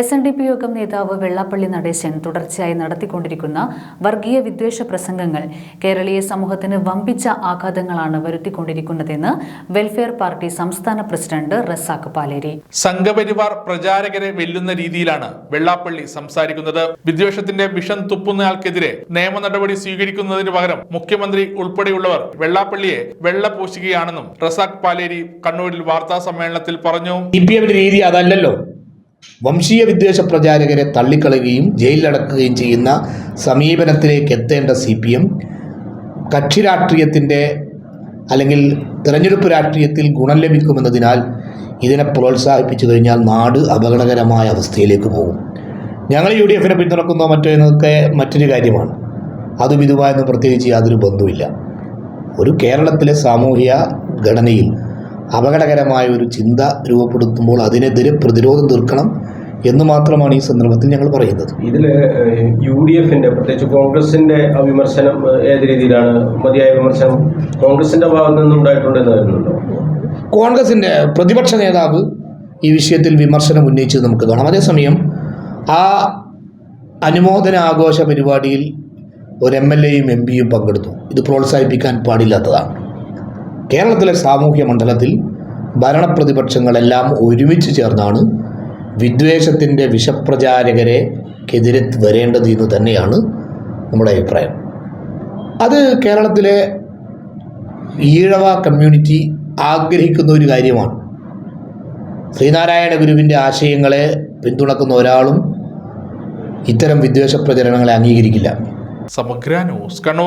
S N D P യോഗം നേതാവ് വെള്ളാപ്പള്ളി നടേശൻ തുടർച്ചയായി നടത്തിക്കൊണ്ടിരിക്കുന്ന വർഗീയ വിദ്വേഷ പ്രസംഗങ്ങൾ കേരളീയ സമൂഹത്തിന് വമ്പിച്ച ആഘാതങ്ങളാണ് വരുത്തിക്കൊണ്ടിരിക്കുന്നതെന്ന് വെൽഫെയർ പാർട്ടി സംസ്ഥാന പ്രസിഡന്റ് റസാഖ് പാലേരി. സംഘപരിവാർ പ്രചാരകരെ വെല്ലുന്ന രീതിയിലാണ് വെള്ളാപ്പള്ളി സംസാരിക്കുന്നത്. വിദ്വേഷത്തിന്റെ വിഷം തുപ്പുന്നയാൾക്കെതിരെ നിയമ നടപടി സ്വീകരിക്കുന്നതിന് പകരം മുഖ്യമന്ത്രി ഉൾപ്പെടെയുള്ളവർ വെള്ളാപ്പള്ളിയെ വെള്ളപൂശുകയാണെന്നും റസാഖ് പാലേരി കണ്ണൂരിൽ വാർത്താ സമ്മേളനത്തിൽ പറഞ്ഞു. സി പി എമ്മിന്റെ രീതി അതല്ലല്ലോ. വംശീയ വിദ്വേഷ പ്രചാരകരെ തള്ളിക്കളയുകയും ജയിലിലടക്കുകയും ചെയ്യുന്ന സമീപനത്തിലേക്ക് എത്തേണ്ട സി പി എം കക്ഷി രാഷ്ട്രീയത്തിന്റെ അല്ലെങ്കിൽ തിരഞ്ഞെടുപ്പ് രാഷ്ട്രീയത്തിൽ ഗുണം ലഭിക്കുമെന്നതിനാൽ ഇതിനെ പ്രോത്സാഹിപ്പിച്ചു കഴിഞ്ഞാൽ നാട് അപകടകരമായ അവസ്ഥയിലേക്ക് പോകും. ഞങ്ങൾ യു ഡി എഫിനെ പിന്തുണക്കുന്നോ മറ്റോ എന്നൊക്കെ മറ്റൊരു കാര്യമാണ്. അതും ഇതുമായൊന്നും പ്രത്യേകിച്ച് യാതൊരു ബന്ധവുമില്ല. ഒരു കേരളത്തിലെ സാമൂഹിക ഘടനയിൽ അപകടകരമായ ഒരു ചിന്ത രൂപപ്പെടുത്തുമ്പോൾ അതിനെതിരെ പ്രതിരോധം തീർക്കണം എന്ന് മാത്രമാണ് ഈ സന്ദർഭത്തിൽ ഞങ്ങൾ പറയുന്നത്. ഇതിൽ യു ഡി എഫിന്റെ പ്രത്യേകിച്ച് കോൺഗ്രസിന്റെ വിമർശനം ഏത് രീതിയിലാണ് മതിയായ വിമർശനം കോൺഗ്രസിന്റെ ഭാഗത്ത് നിന്ന് ഉണ്ടായിട്ടുണ്ടെന്ന് കോൺഗ്രസിന്റെ കോൺഗ്രസിന്റെ പ്രതിപക്ഷ നേതാവ് ഈ വിഷയത്തിൽ വിമർശനം ഉന്നയിച്ചത് നമുക്ക് കാണാം. അതേസമയം ആ അനുമോദന ആഘോഷ പരിപാടിയിൽ ഒരു എം എൽ എയും എം പിയും പങ്കെടുത്തു. ഇത് പ്രോത്സാഹിപ്പിക്കാൻ പാടില്ലാത്തതാണ്. കേരളത്തിലെ സാമൂഹ്യ മണ്ഡലത്തിൽ ഭരണപ്രതിപക്ഷങ്ങളെല്ലാം ഒരുമിച്ച് ചേർന്നാണ് വിദ്വേഷത്തിന്റെ വിഷപ്രചാരകരെക്കെതിരെ വരേണ്ടത് എന്ന് തന്നെയാണ് നമ്മുടെ അഭിപ്രായം. അത് കേരളത്തിലെ ഈഴവ കമ്മ്യൂണിറ്റി ആഗ്രഹിക്കുന്ന ഒരു കാര്യമാണ്. ശ്രീനാരായണ ഗുരുവിന്റെ ആശയങ്ങളെ പിന്തുണക്കുന്ന ഒരാളും ഇത്തരം വിദ്വേഷ പ്രചരണങ്ങളെ അംഗീകരിക്കില്ല. സമഗ്ര ന്യൂസ് കണ്ണൂർ.